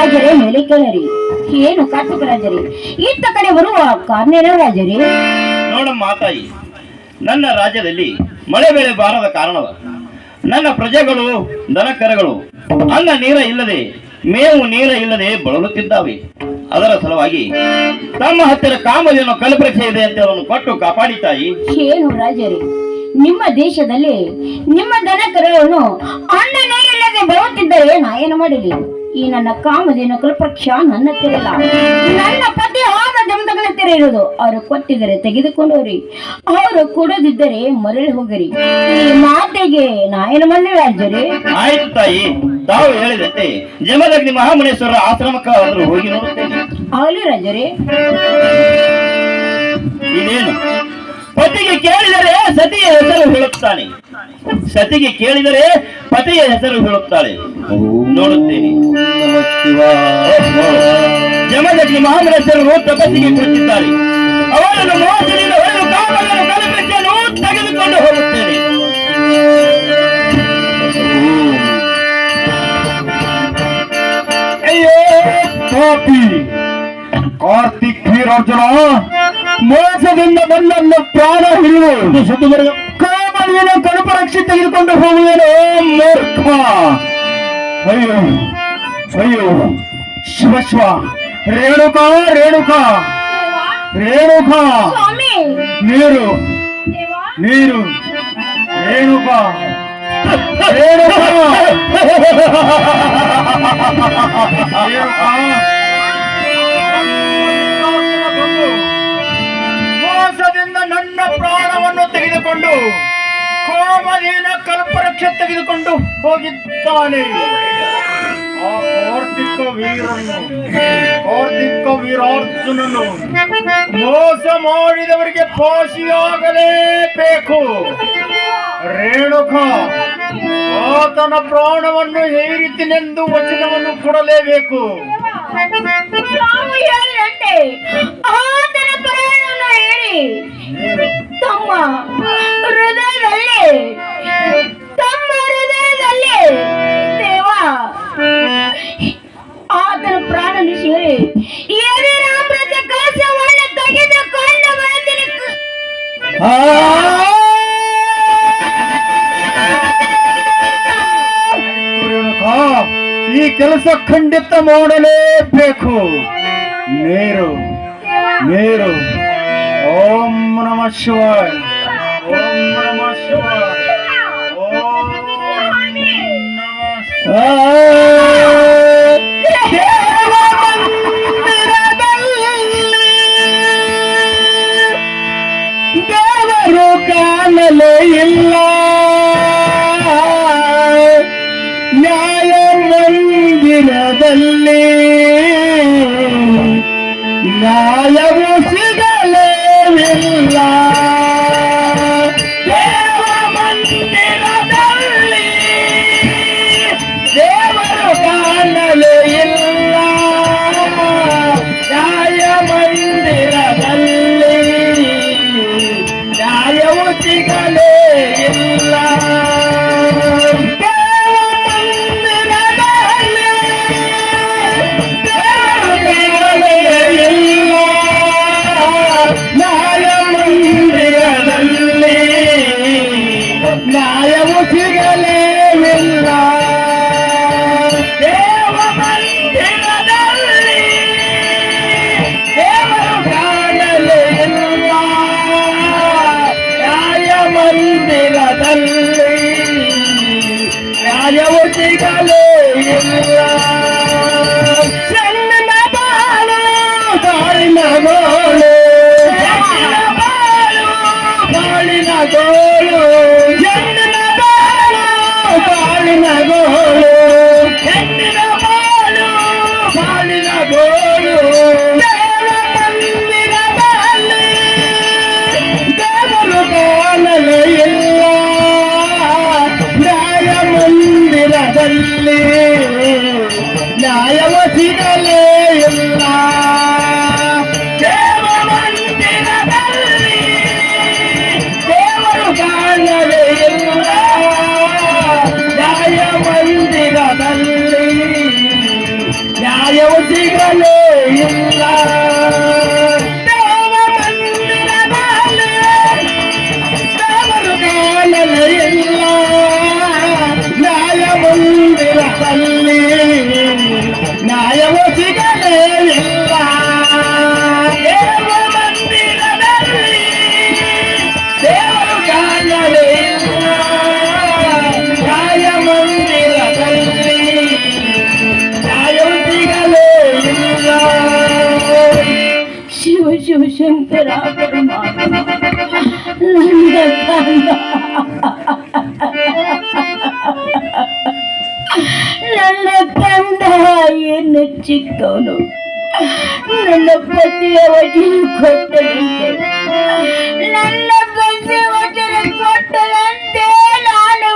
ರಾಜರೇ ಮೇಲೆ ಕೇಳರಿ ಏನು ಕಾರ್ತಿಕ ರಾಜರೇ? ಇತ್ತ ಕಡೆ ಬರುವ ಕಾರ್ನೇರ ರಾಜರೇ? ನೋಡಮ್ಮ ಮಾತಾಯಿ ನನ್ನ ರಾಜ್ಯದಲ್ಲಿ ಮಳೆ ಬೆಳೆ ಬಾರದ ಕಾರಣವ. ನನ್ನ ಪ್ರಜೆಗಳು ದನಕರಗಳು ಅನ್ನ ನೀರ ಇಲ್ಲದೆ ಮೇವು ನೀರ ಇಲ್ಲದೆ ಬಳಲುತ್ತಿದ್ದಾವೆ. ಅದರ ಸಲುವಾಗಿ ತಮ್ಮ ಹತ್ತಿರ ಕಾಮಧೇನು ಕಲ್ಪರಿಕೆ ಇದೆ ಅಂತ ಅವನು ಕೊಟ್ಟು ಕಾಪಾಡಿ ತಾಯಿ. ಏನು ರಾಜರೇ? ನಿಮ್ಮ ದೇಶದಲ್ಲಿ ನಿಮ್ಮ ದನ ಅನ್ನ ನೀರಿಲ್ಲದೆ ಬರುತ್ತಿದ್ದರೆ ನಾ ಏನು ಮಾಡಲಿ? ಈ ನನ್ನ ಕಾಮಧೇನು ಕಲ್ಪಕ್ಷ ನನ್ನ ತೆರಲ. ನನ್ನ ಪತಿ ಹೋದ ಜಮದಗಳ ತೆರೆ ಇರೋದು ಅವರು ಕೊಟ್ಟಿದರೆ ತೆಗೆದುಕೊಂಡು ಹೋಗ್ರಿ ಅವರು ಕೊಡದಿದ್ದರೆ ಮರಳಿ ಹೋಗರಿ. ಈ ಮಾತೆಗೆ ನಾಯನ ಮನೆ ರಾಜರೇ? ಆಯ್ತು ತಾಯಿ ತಾವು ಹೇಳಿದಂತೆ ಜಮದಗ್ನಿ ಮಹಾಮುನೇಶ್ವರ ಆಶ್ರಮಕ್ಕೆ ಆದರೂ ಹೋಗಿ ನೋಡುತ್ತೇನೆ. ಆಗಲಿ ರಾಜರೇ. ಇದೇನು ಪತಿಗೆ ಕೇಳಿದರೆ ಸತಿಯ ಹೆಸರು ಹೇಳುತ್ತಾನೆ. ಸತಿಗೆ ಕೇಳಿದರೆ ಪತಿಯ ಹೆಸರು ಹೇಳುತ್ತಾಳೆ. ನೋಡುತ್ತೇನೆ. ಜಮದಗ್ನಿ ಮಹಾಮನೇಶ್ವರರು ತಪಸ್ಸಿಗೆ ಕುಳಿತಿದ್ದಾರೆ. ಅವರನ್ನು ಮೋಸದಿಂದ ಹೊಡೆದು ಕಾಮಗಳನ್ನು ಕಲಪಿಸಲು ತೆಗೆದುಕೊಂಡು ಹೋಗುತ್ತೇನೆ. ಅಯ್ಯೋ ಪಾಪಿ. ಕಾರ್ತಿಕ್ ವೀರಾರ್ಜುನ ಮೋಸದಿಂದ ಬಂದನ್ನು ಪ್ರಾಣ ಹಿಡಿದು ಕಾಮನಿಯನ್ನು ಕಲ್ಪರಕ್ಷೆ ತೆಗೆದುಕೊಂಡು ಹೋಗುವೇನೋ ಮೂರ್ಖ. ಅಯ್ಯೋ ಅಯ್ಯೋ ಶಿವ ಶಿವ. ರೇಣುಕಾ ರೇಣುಕಾ. ರೇಣುಕಾ. ನೀರು. ನೀರು. ರೇಣುಕಾ. ರೇಣುಕಾ. ಮೋಸದಿಂದ ನನ್ನ ಪ್ರಾಣವನ್ನು ತೆಗೆದುಕೊಂಡು ಕೋಮಲಿನ ಕಲ್ಪರಕ್ಷೆ ತೆಗೆದುಕೊಂಡು ಹೋಗಿದ್ದಾನೆ. ಆ ಕಾರ್ತಿಕ ವೀರನು ಕಾರ್ತಿಕ ವೀರಾರ್ಜುನನು ಮೋಸ ಮಾಡಿದವರಿಗೆ ಫಾಶಿಯಾಗಲೇಬೇಕು ರೇಣುಕ ಆತನ ಪ್ರಾಣವನ್ನು ಹೇರಿತಿನೆಂದು ವಚನವನ್ನು ಕೊಡಲೇಬೇಕು ನಾವು ಹೇಳಿದಂತೆ ಆತನ ಪ್ರಾಣವನ್ನು ಹೇಳಿ ತಮ್ಮ ಹೃದಯದಲ್ಲಿ ಈ ಕೆಲಸ ಖಂಡಿತ ಮಾಡಲೇಬೇಕು. ನೀರು ನೀರು. ಓಂ ನಮ ಶಿವಾಯ. ಚಿಕ್ಕವನು ನನ್ನ ಪತಿಯ ವಚನ ಕೊಟ್ಟದಂತೆ ನನ್ನ ಪತಿಯ ವಚನ ಕೊಟ್ಟದಂತೆ ನಾನು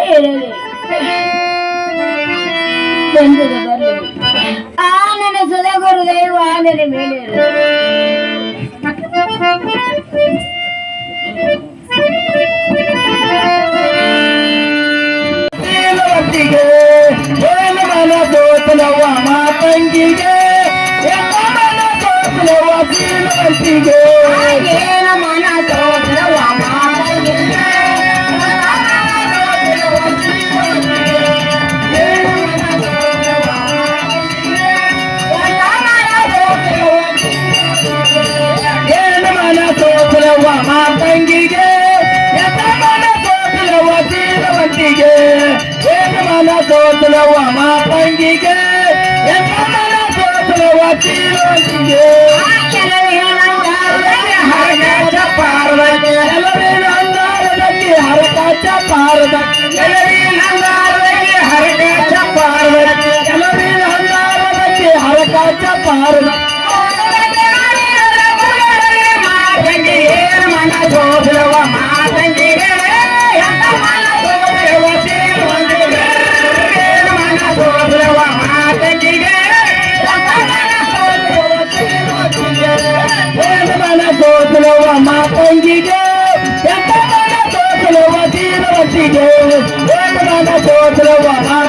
ಹೇಳಲಿ ಬಂದದ ಬರಲಿ ಆ ನನ್ನ ಸದಗುರು ದೈವ ನನ್ನ ಮೇಲೆ ಮಾತಂಗಿಗೆ ಎಲ್ಲ ಮನ ಸೋತಲವ ಸೀಲೊಟ್ಟಿಗೆ ಏನು ಮನ ತೋತ್ರವ ಮಾತಂಗಿಗೆ. ಏನು ಮನ ಸೋತಲವ ಮಾತಂಗಿಗೆ ಎಲ್ಲ ಮನ ಸೋತಲವ ಸೀಲೊಟ್ಟಿಗೆ ಏನು ಮನ ಸೋತಲವ ಮಾತಂಗಿಗೆ ಎಲ್ಲ ಮನ I'm not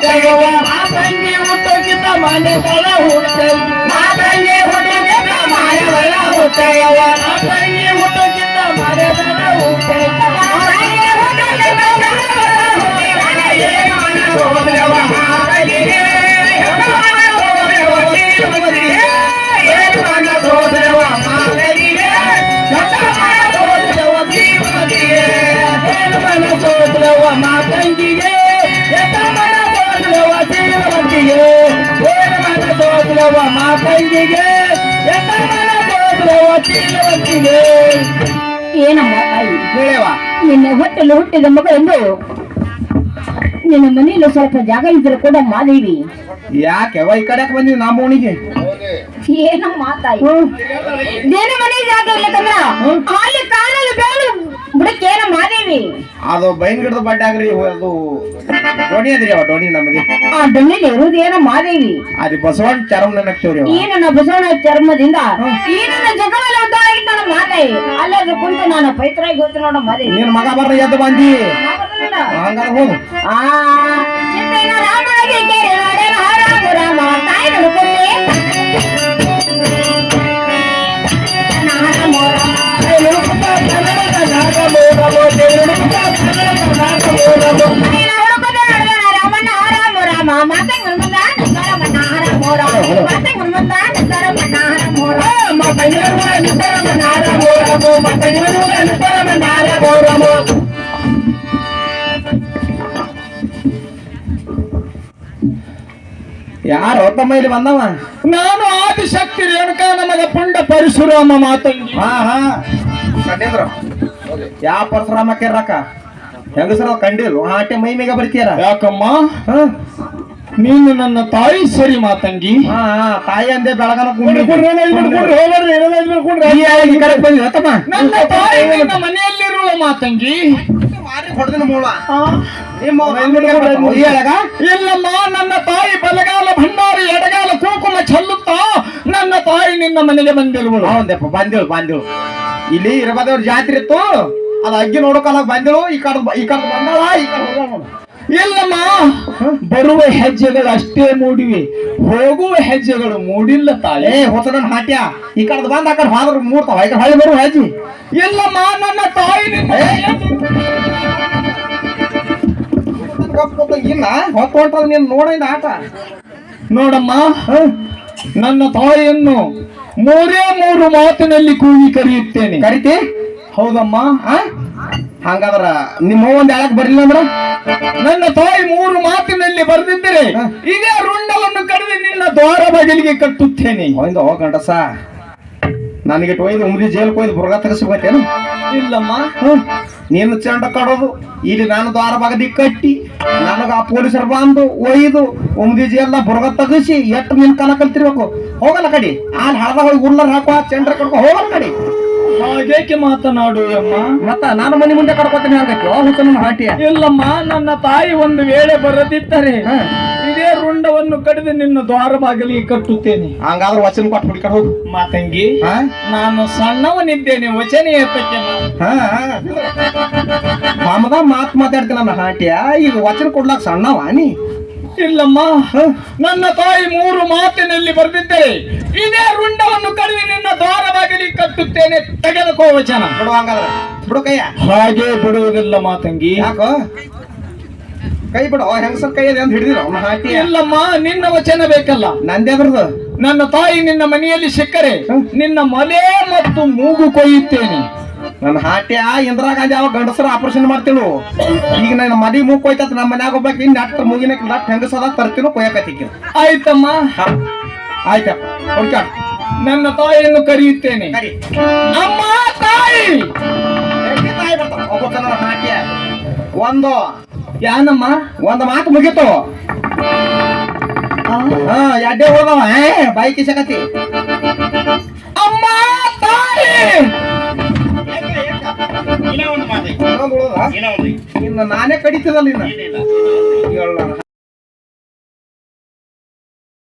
ಹೊಟ್ಟೆಗವ ಮಾತಂಗಿ ಹುಟ್ಟಕ್ಕಿಂತ ಮನೆಗಳ ಹುಟ್ಟೆ ಮಾತಂಗಿ ಹುಟ್ಟಕ್ಕಿಂತ ಏನಮ್ಮ? ತಾಯಿ ಹೇಳವ ನಿನ್ನ ಹೊಟ್ಟೆಲು ಹುಟ್ಟಿದ ಮಗಳೆಂದು ನಿನ್ನ ಮನೆಯಲ್ಲಿ ಸ್ವಲ್ಪ ಜಾಗ ಇದ್ರೆ ಕೂಡ ಮಾದೇವಿ. ಯಾಕೆ ಈ ಕಡೆಕ್ ಬಂದಿವಿ ನಮ್ಮ ಓಣಿಗೆ ಏನಮ್ಮ ತಾಯಿ? ದೇನ ಮನೆ ಜಾಗ ಇಲ್ಲ ಕಣ್ಣ? ಅಲ್ಲಿ ಕಾಣಲು ಬೇಡ ಬುಡಕ್ಕೆ ಏನ ಮಾದೇವಿ ಅದು ಬೈನ್ ಗಿಡದ ಬಡ್ಡೆ ಅದು ಡೋಣಿ ಅದ್ರಿ ಅವ ಡೋಣಿ ನಮಗೆ. ಆ ಡೊಣ್ಣೆಲಿ ಇರುವುದು ಏನ ಮಾದೇವಿ ಅದು ಬಸವಣ್ಣ ಚರಮ ನಕ್ಷರಿ ಈ ನನ್ನ ಬಸವಣ್ಣ ಚರ್ಮದಿಂದ ಈ ನನ್ನ ಜಗವೆಲ್ಲ ಮಾತಾಯಿ ಅಲ್ಲದ ಕುಂತು ನಾನು ಪೈತ್ರಾಗಿ ಹೋಗ್ತೀನಿ ನೋಡ ಮಾದೇವಿ ನಿನ್ನ ಮಗ ಬರ್ರ ಎದ್ದು ಬಂದಿ. ಹಂಗಾರ ಹೋಗು. ಆ ಚಿತ್ತೈನ ರಾಮಾಗಿ ಕೇಳಿ ನಡೆನ ರಾಮ ರಾಮ. ತಾಯಿ ನಡ್ಕೊಂಡೆ. ರಾಮ ರಾಮ ನೀನು ಹುಡುಕದ ನಡೆದನ ರಾಮನ ರಾಮ ಯಾರು ಒತ್ತಮ್ಮ ಇಲ್ಲಿ ಬಂದವ ನಾನು ಆದಿಶಕ್ತಿ ರೇಣುಕ ನಮಗೆ ಪುಂಡ ಪರಶುರಾಮ ಮಾತಂಗಿ ಹಾ ಹಾ ಕಂಡಿದ್ರು ಯಾವ ಪರಶುರಾಮ ಕೇರಕ ಹೆಂಗಸರ ಕಂಡಿರು ಆಟೆ ಮೈ ಮೇಗ ಬರ್ತೀಯಾರ ಯಾಕಮ್ಮ? ನೀನು ನನ್ನ ತಾಯಿ ಸರಿ ಮಾತಂಗಿ ತಂಗಿ. ಹಾ, ತಾಯಿ ಅಂದೆ ಬೆಳಗನ ನನ್ನ ತಾಯಿ ನನ್ನ ಮನೆಯಲ್ಲಿರುವ ಮಾತಂಗಿ ಇಲ್ಲಮ್ಮ ನನ್ನ ತಾಯಿ ಬಲಗಾಲ ಭಂಡಾರಿ ಎಡಗಾಲ ಕುಂಕುಮ ಚೆಲ್ಲುತ್ತಾ ನನ್ನ ತಾಯಿ ನಿನ್ನ ಮನೆಗೆ ಬಂದಿರುವಳು. ಹೌದಪ್ಪ ಬಂದಿಳು ಬಂದಿಳು. ಇಲ್ಲಿ ಇರಬಾದವ್ರ ಜಾತ್ರೆ ಇತ್ತು. ಅದ ಅಗ್ಗಿ ನೋಡೋಕಲ್ಲ ಬಂದಳು ಈ ಕಡೆ ಈ ಕಡೆ ಬಂದಳ ಈ ಕಡೆ ಇಲ್ಲಮ್ಮ ಬರುವ ಹೆಜ್ಜೆಗಳು ಅಷ್ಟೇ ಮೂಡಿವೆ. ಹೋಗುವ ಹೆಜ್ಜೆಗಳು ಮೂಡಿಲ್ಲ ತಾಳೆ. ಏ ಹೊಸಡನ್ ಹಾಟ್ಯ. ಈ ಕಡೆ ಬಂದ ಆ ಕಡೆ ಮೂರ್ತಾವ ಮೂಡ್ತಾವ. ಈ ಕಡೆ ಹೊಳೆ ಬರು ಹಾಜಿ ಇಲ್ಲಮ್ಮ ನನ್ನ ತಾಯಿ ಇಲ್ಲ ಹೊತ್ಕೊಂಡ್ರ ನೀನ್ ನೋಡಿದ ಆಟ. ನೋಡಮ್ಮ ನನ್ನ ತಾಯಿಯನ್ನು ಮೂರೇ ಮೂರು ಮಾತಿನಲ್ಲಿ ಕೂಗಿ ಕರೆಯುತ್ತೇನೆ. ಕರಿತಿ? ಹೌದಮ್ಮ. ಹಾ ಹಂಗಾದ್ರ ನಿಮ್ಮ ಒಂದ್ ಯಾಕೆ ಬರ್ಲಿಲ್ಲ ಅಂದ್ರ ನನ್ನ ತಾಯಿ ಮೂರು ಮಾತಿನಲ್ಲಿ ಬರೆದಿದ್ದರೆ. ಇದೇ ರುಂಡವನ್ನು ಕರೆದು ನಿನ್ನ ದ್ವಾರ ಬಗಲಿಗೆ ಕಟ್ಟುತ್ತೇನೆ. ಒಂದು ಹೋಗ ಗಂಡಸ ನನಗೆ ಒಯ್ದು ಉಮ್ರಿ ಜೇಲ್ ಕೊಯ್ದು ಬುರ್ಗ ತಗಸ್ಬೇಕೇನು ಇಲ್ಲಮ್ಮ. ನೀನು ಚಂಡ ಕಡದು ಇಲ್ಲಿ ನಾನು ದ್ವಾರ ಬಗದಿ ಕಟ್ಟಿ ನನಗ ಆ ಪೊಲೀಸರು ಬಂದು ಒಯ್ದು ಉಮ್ದಿ ಎಲ್ಲ ಬುರ್ಗ ತಗಸಿ ಎಟ್ಟು ನಿನ್ ಕಾಲ ಕಲ್ತಿರ್ಬೇಕು? ಹೋಗಲ್ಲ ಕಡಿ. ಆ ಹಳದ ಹೋಗಿ ಉಳ್ಳರ್ ಹಾಕುವ ಚಂಡ್ರ ಕಡ್ಕೊ ಹೋಗಲ್ಲ ಕಡಿ. ಹಾಗೇಕೆ ಮಾತನಾಡು ಅಮ್ಮ ಮತ್ತ ನಾನು ಮನೆ ಮುಂದೆ ಕಡ್ಕೋತೀನಿ ಹುಚ್ಚನ ಹಾಟಿಯ. ಇಲ್ಲಮ್ಮ ನನ್ನ ತಾಯಿ ಒಂದು ವೇಳೆ ಬರದಿದ್ದರೆ ರುಂಡವನ್ನು ಕಡಿದು ನಿನ್ನ ದ್ವಾರ ಬಾಗಿಲಿಗೆ ಕಟ್ಟುತ್ತೇನೆ. ಹಂಗಾದ್ರೆ ವಚನ ಕೊಟ್ಟು ಬಿಡ್ಕೊಂಡು ಹೋಗು. ಮಾತಂಗಿ ಹಾ? ನಾನು ಸಣ್ಣವನಿದ್ದೇನೆ ವಚನ ಏತಕ್ಕೆ ನಾನು? ಹಾ ಮಾಮದ ಮಾತ್ ಮಾತಾಡ್ತೀನಿ ನನ್ನ ಹಾಟಿಯ. ಈಗ ವಚನ ಕೊಡ್ಲಾಕ ಸಣ್ಣವ ನೀ? ಇಲ್ಲಮ್ಮ ನನ್ನ ತಾಯಿ ಮೂರು ಮಾತಿನಲ್ಲಿ ಬರೆದಿದ್ದರೆ ಇದೇ ರುಂಡವನ್ನು ಕಡಿದು ನಿನ್ನ ದ್ವಾರ ಬಾಗಿಲಿಗೆ ಕಟ್ಟುತ್ತೇನೆ. ತೆಗೆದುಕೋ ವಚನ. ಬಿಡು ಹಂಗಾದ್ರೆ. ಬಿಡು ಕೈಯ. ಹಾಗೆ ಬಿಡುವುದಿಲ್ಲ ಮಾತಂಗಿ ಯಾಕೋ? ಕೈ ಬಿಡು. ಹೆಂಗಸರ್ ಕೈ ಅಂತ ಹಿಡಿದಿರ. ಅವನ ಹಾಟಿಯ ಇಲ್ಲಮ್ಮ ನಿನ್ನ ವಚನ ಬೇಕಲ್ಲ. ನಂದೇದ್ರದು ನನ್ನ ತಾಯಿ ನಿನ್ನ ಮನೆಯಲ್ಲಿ ಸಿಕ್ಕರೆ ನಿನ್ನ ಮಲೆ ಮತ್ತು ಮೂಗು ಕೊಯ್ಯುತ್ತೇನೆ. ನನ್ನ ಹಾಟ್ಯ ಇಂದಿರಾ ಗಾಂಧಿ ಅವಾಗ ಗಂಡಸರ ಆಪರೇಷನ್ ಮಾಡ್ತಿಳು ಈಗ ನನ್ನ ಮದಿ ಮೂಗ್ ಕೊಯ್ತತ್ ನಮ್ಮ ಮನ್ಯಾಗ ಒಬ್ಬಾಕಿ ನಟ್ ಮೂಗಿನ ನಟ್ ಹೆಂಗಸದ ತರ್ತೀನೋ ಕೊಯ್ಯಕತ್ತಿಕ್ಕೆ ಆಯ್ತಮ್ಮ. ಆಯ್ತಪ್ಪ. ನನ್ನ ತಾಯಿಯನ್ನು ಕರೆಯುತ್ತೇನೆ. ಕರಿ. ಅಮ್ಮ ತಾಯಿ. ಬರ್ತಾವ? ನನ್ನ ಹಾಟ್ಯ. ಒಂದು. ಯಾನಮ್ಮ? ಒಂದು ಮಾತು ಮುಗೀತು. ಹಾ ಎಡ್ಡೆ ಹೋದವ ಏ ಬೈಕಿ ಕಿಸಕತಿ ಅಮ್ಮ ತಾಯಿ! ಇನ್ನೂ ನಾನೇ ಕಡಿತದಲ್ಲ ಇನ್ನ. ಏನಿಲ್ಲ. ಹೇಳು